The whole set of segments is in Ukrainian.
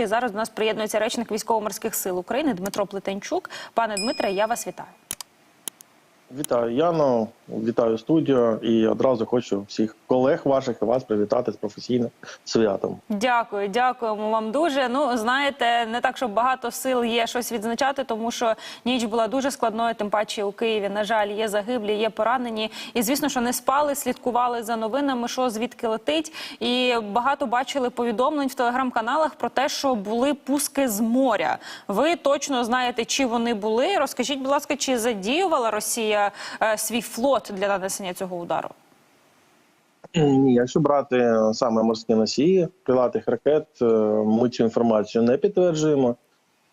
І зараз до нас приєднується речник військово-морських сил України Дмитро Плетенчук. Пане Дмитре, я вас вітаю. Вітаю Яно, вітаю студію і одразу хочу всіх колег ваших і вас привітати з професійним святом. Дякую, дякуємо вам дуже. Ну знаєте, не так, щоб багато сил є щось відзначати, тому що ніч була дуже складною. Тим паче у Києві, на жаль, є загиблі, є поранені. І звісно, що не спали, слідкували за новинами, що звідки летить. І багато бачили повідомлень в телеграм-каналах про те, що були пуски з моря. Ви точно знаєте, чи вони були. Розкажіть, будь ласка, чи задіювала Росія е, свій флот для нанесення цього удару? Ні, якщо брати саме морські носії крилатих ракет, е, ми цю інформацію не підтверджуємо.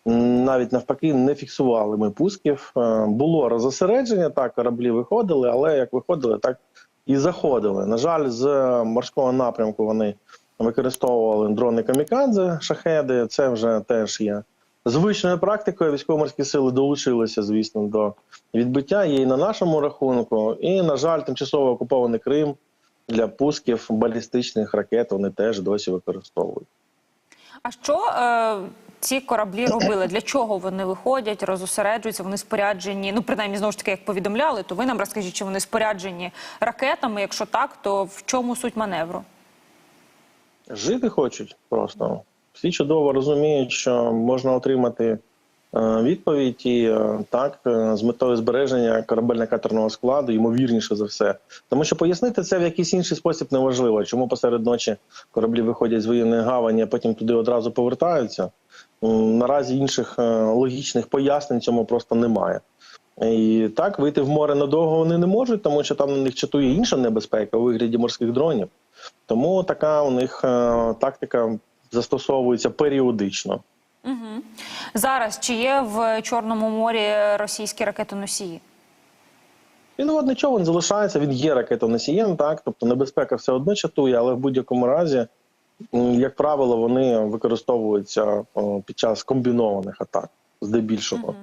Навіть навпаки, не фіксували ми пусків. Е, Було розосередження, так кораблі виходили, але як виходили, так і заходили. На жаль, з морського напрямку вони використовували дрони камікадзе, шахеди. Це вже теж є звичною практикою. Військово-морські сили долучилися, звісно, до відбиття. І на нашому рахунку. І, на жаль, тимчасово окупований Крим для пусків балістичних ракет вони теж досі використовують. А що е, ці кораблі робили? Для чого вони виходять, розосереджуються? Вони споряджені. Ну, принаймні, знову ж таки, як повідомляли, то ви нам розкажіть, чи вони споряджені ракетами? Якщо так, то в чому суть маневру? Жити хочуть просто. Всі чудово розуміють, що можна отримати е, відповідь і е, так е, з метою збереження корабельно-катерного складу, ймовірніше за все. Тому що пояснити це в якийсь інший спосіб неважливо. Чому посеред ночі кораблі виходять з воєнної гавані, а потім туди одразу повертаються. Наразі інших логічних пояснень цьому просто немає. І так вийти в море надовго вони не можуть, тому що там на них чатує інша небезпека у вигляді морських дронів. Тому така у них тактика застосовується періодично. Угу. Зараз чи є в Чорному морі російські ракетоносії? Підводний човен залишається, він є ракетоносієм, так тобто небезпека все одно чатує, але в будь-якому разі, як правило, вони використовуються під час комбінованих атак, здебільшого.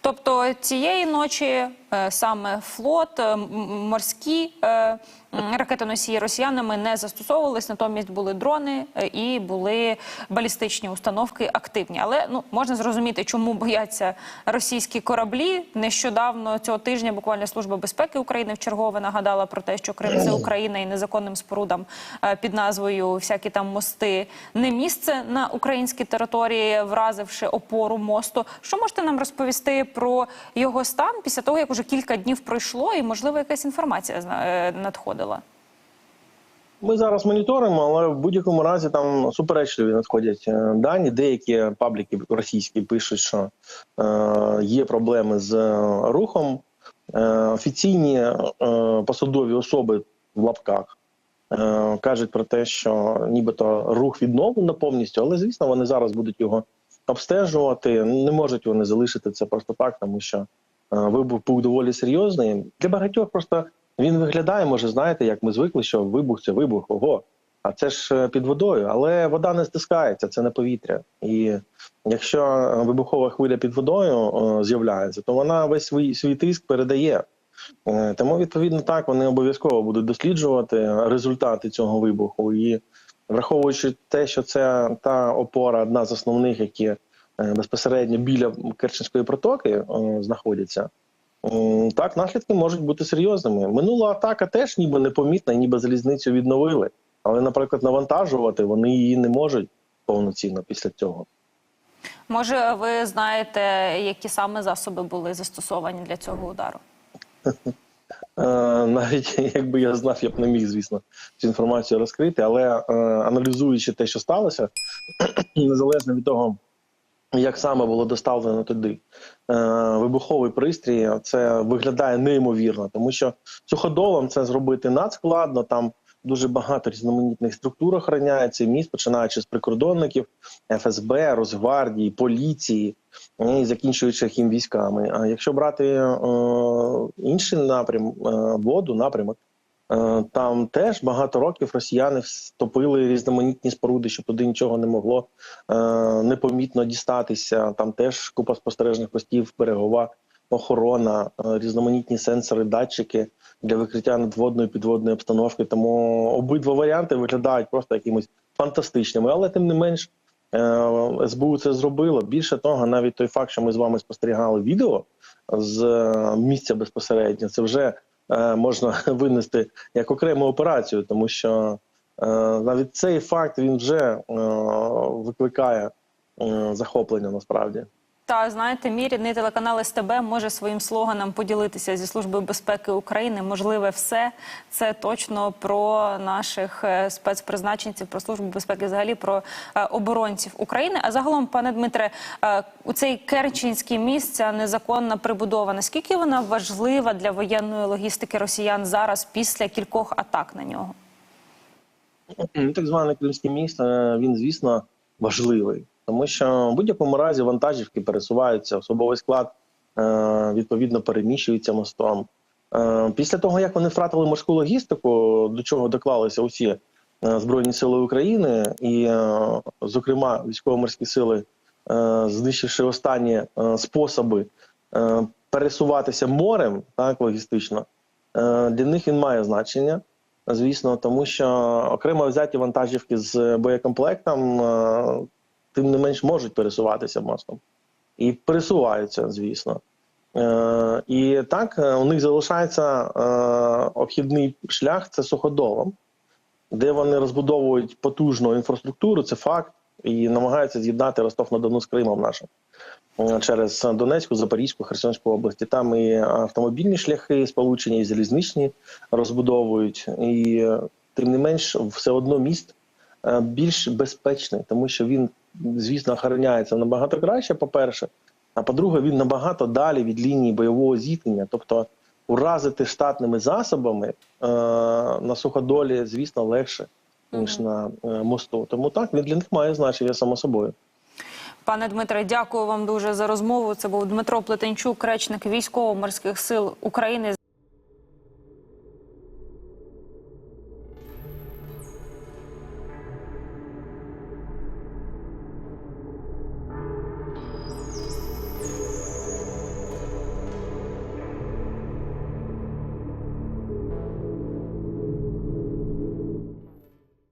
Тобто цієї ночі саме флот, е, морські е, ракетоносії росіянами не застосовувались, натомість були дрони е, і були балістичні установки активні. Але ну можна зрозуміти, чому бояться російські кораблі. Нещодавно цього тижня буквально служба безпеки України в чергове нагадала про те, що Крим це Україна і незаконним спорудам е, під назвою всякі там мости не місце на українській території, вразивши опору мосту. Що можете нам розповісти про його стан після того, як уже кілька днів пройшло, і можливо якась інформація е, надходила? Ми зараз моніторимо, але в будь-якому разі там суперечливі надходять е, дані. Деякі пабліки російські пишуть, що е, є проблеми з е, рухом. Е, офіційні е, посадові особи в лапках е, кажуть про те, що нібито рух відновлено повністю, але звісно, вони зараз будуть його обстежувати. Не можуть вони залишити це просто так, тому що вибух був доволі серйозний. Для багатьох просто він виглядає, може, знаєте, як ми звикли, що вибух це вибух, ого. А це ж е, під водою, але вода не стискається, це не повітря. І якщо е, вибухова хвиля під водою е, з'являється, то вона весь свій, свій тиск передає. Е, Тому, відповідно, так вони обов'язково будуть досліджувати результати цього вибуху. І враховуючи те, що це та опора, одна з основних, які е, безпосередньо біля Керченської протоки е, знаходяться. Так, наслідки можуть бути серйозними. Минула атака теж ніби непомітна, ніби залізницю відновили. Але, наприклад, навантажувати вони її не можуть повноцінно після цього. Може, ви знаєте, які саме засоби були застосовані для цього удару? Е, Навіть якби я знав, я б не міг, звісно, цю інформацію розкрити. Але е, аналізуючи те, що сталося, незалежно від того, як саме було доставлено туди е, вибуховий пристрій, це виглядає неймовірно, тому що суходолом це зробити надскладно. Там дуже багато різноманітних структур охороняється міст, починаючи з прикордонників, ФСБ, Росгвардії, поліції і закінчуючи хім військами. А якщо брати е, інший напрям, е, воду, напрямок, е, там теж багато років росіяни стопили різноманітні споруди, щоб туди нічого не могло е, непомітно дістатися. Там теж купа спостережних постів, берегова охорона, е, різноманітні сенсори, датчики для викриття надводної підводної обстановки. Тому обидва варіанти виглядають просто якимось фантастичними, але тим не менш Е, СБУ це зробило. Більше того, навіть той факт, що ми з вами спостерігали відео з е, місця безпосередньо, це вже е, можна винести як окрему операцію, тому що е, навіть цей факт він вже е, викликає е, захоплення насправді. Та знаєте, мій рідний телеканал СТБ може своїм слоганом поділитися зі службою безпеки України. Можливе все це точно про наших е, спецпризначенців, про службу безпеки, взагалі про е, оборонців України. А загалом, пане Дмитре, е, у цей Керченський міст, ця незаконна прибудова. Наскільки вона важлива для воєнної логістики росіян зараз після кількох атак на нього? Ну, Так званий Кримський міст, він, звісно, важливий, тому що в будь-якому разі вантажівки пересуваються, особовий склад е, відповідно переміщується мостом. Е, Після того, як вони втратили морську логістику, до чого доклалися усі е, Збройні Сили України, і, зокрема, військово-морські сили, знищивши останні способи пересуватися морем, так логістично, для них він має значення. Звісно, тому що окремо взяті вантажівки з боєкомплектом, тим не менш можуть пересуватися мостом. І пересуваються, звісно. Е, І так, е, у них залишається е, обхідний шлях це суходолом, де вони розбудовують потужну інфраструктуру, це факт, і намагаються з'єднати Ростов-на-Дону з Кримом нашим через Донецьку, Запорізьку, Херсонську області. Там і автомобільні шляхи сполучені, і залізничні розбудовують. І тим не менш, все одно міст більш безпечний, тому що він, звісно, охороняється набагато краще, по-перше. А по-друге, він набагато далі від лінії бойового зіткнення. Тобто уразити штатними засобами е, на суходолі, звісно, легше, ніж на е, мосту. Тому так, він для них має значення само собою. Пане Дмитре, дякую вам дуже за розмову. Це був Дмитро Плетенчук, речник військово-морських сил України.